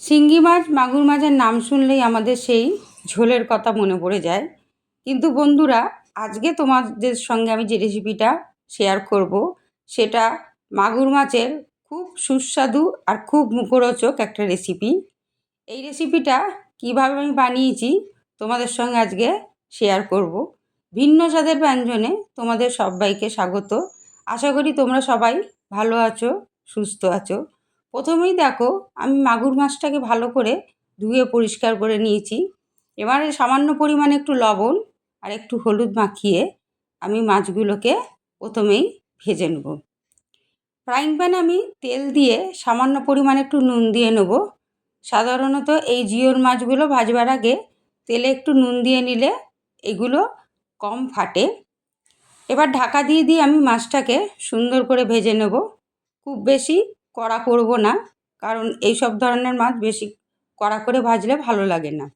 শিঙ্গি মাছ মাগুর মাছের নাম শুনলেই আমাদের সেই ঝোলের কথা মনে পড়ে যায়। কিন্তু বন্ধুরা, আজকে তোমাদের সঙ্গে আমি যে রেসিপিটা শেয়ার করব, সেটা মাগুর মাছের খুব সুস্বাদু আর খুব মুখরোচক একটা রেসিপি এই রেসিপিটা কীভাবে আমি বানিয়েছি তোমাদের সঙ্গে আজকে শেয়ার করব। ভিন্ন স্বাদের ব্যঞ্জনে তোমাদের সবাইকে স্বাগত। আশা করি তোমরা সবাই ভালো আছো, সুস্থ আছো। প্রথমেই দেখো আমি মাগুর মাছটাকে ভালো করে ধুয়ে পরিষ্কার করে নিয়েছি। এবারে সামান্য পরিমাণে একটু লবণ আর একটু হলুদ মাখিয়ে আমি মাছগুলোকে প্রথমেই ভেজে নেব। ফ্রাইং প্যানে আমি তেল দিয়ে সামান্য পরিমাণে একটু নুন দিয়ে নেব। সাধারণত এই জিওর মাছগুলো ভাজবার আগে তেলে একটু নুন দিয়ে নিলে এগুলো কম ফাটে। এবার ঢাকা দিয়ে দিয়ে আমি মাছটাকে সুন্দর করে ভেজে নেব। খুব বেশি কড়া করব না। কারণ এই সব ধরনের মাছ বেশি কড়া করে ভাজলে ভালো লাগে না।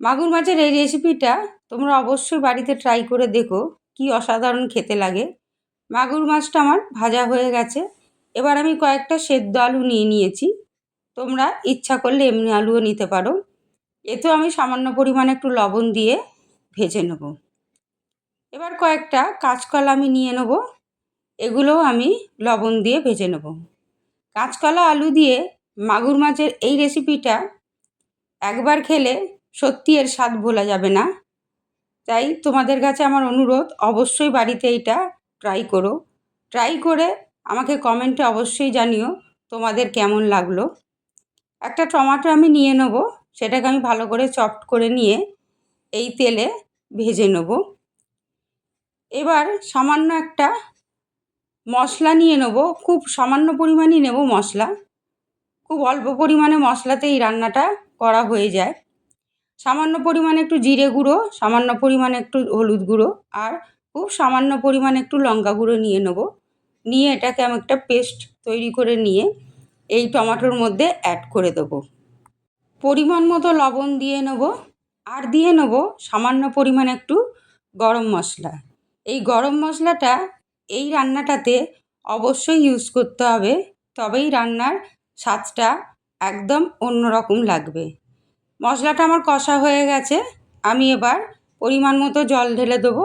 মাগুর মাছের এই রেসিপিটা তোমরা অবশ্যই বাড়িতে ট্রাই করে দেখো, কি অসাধারণ খেতে লাগে। মাগুর মাছটা আমার ভাজা হয়ে গেছে। এবার আমি কয়েকটা সেদ্ধ আলু নিয়ে নিয়েছি। তোমরা ইচ্ছা করলে এমনি আলুও নিতে পারো। এতেও আমি সামান্য পরিমাণে একটু লবণ দিয়ে ভেজে নেব। এবার কয়েকটা কাঁচকলা আমি নিয়ে নেব। এগুলোও আমি লবণ দিয়ে ভেজে নেব। কাঁচকলা আলু দিয়ে মাগুর মাছের এই রেসিপিটা একবার খেলে সত্যি এর স্বাদ ভোলা যাবে না। তাই তোমাদের কাছে আমার অনুরোধ, অবশ্যই বাড়িতে এইটা ট্রাই করো। ট্রাই করে আমাকে কমেন্টে অবশ্যই জানিও তোমাদের কেমন লাগল। একটা টমাটো আমি নিয়ে নেব, সেটাকে আমি ভালো করে চপড করে নিয়ে এই তেলে ভেজে নেব। এবার সামান্য একটা মশলা নিয়ে নেব, খুব সামান্য পরিমাণই নেব মশলা। খুব অল্প পরিমাণে মশলাতেই রান্নাটা করা হয়ে যায়। সামান্য পরিমাণে একটু জিরে গুঁড়ো, সামান্য পরিমাণে একটু হলুদ গুঁড়ো, আর খুব সামান্য পরিমাণে একটু লঙ্কা গুঁড়ো নিয়ে নেব। নিয়ে এটাকে আমি একটা পেস্ট তৈরি করে নিয়ে এই টমাটোর মধ্যে অ্যাড করে দেবো। পরিমাণ মতো লবণ দিয়ে নেব, আর দিয়ে নেব সামান্য পরিমাণে একটু গরম মশলা। এই গরম মশলাটা এই রান্নাটাতে অবশ্যই ইউজ করতে হবে। তবেই রান্নার স্বাদটা একদম অন্য রকম লাগবে। মশলাটা আমার কষা হয়ে গেছে। আমি এবার পরিমাণ মতো জল ঢেলে দেবো।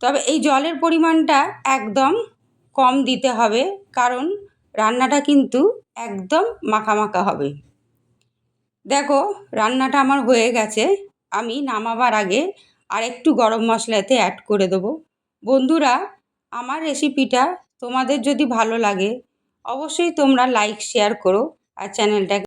তবে এই জলের পরিমাণটা একদম কম দিতে হবে, কারণ রান্নাটা কিন্তু একদম মাখা মাখা হবে। দেখো, রান্নাটা আমার হয়ে গেছে। আমি নামাবার আগে আর একটু গরম মশলাতে অ্যাড করে দেবো। বন্ধুরা আমার রেসিপিটা তোমাদের যদি ভালো লাগে অবশ্যই তোমরা লাইক শেয়ার করো আর চ্যানেলটাকে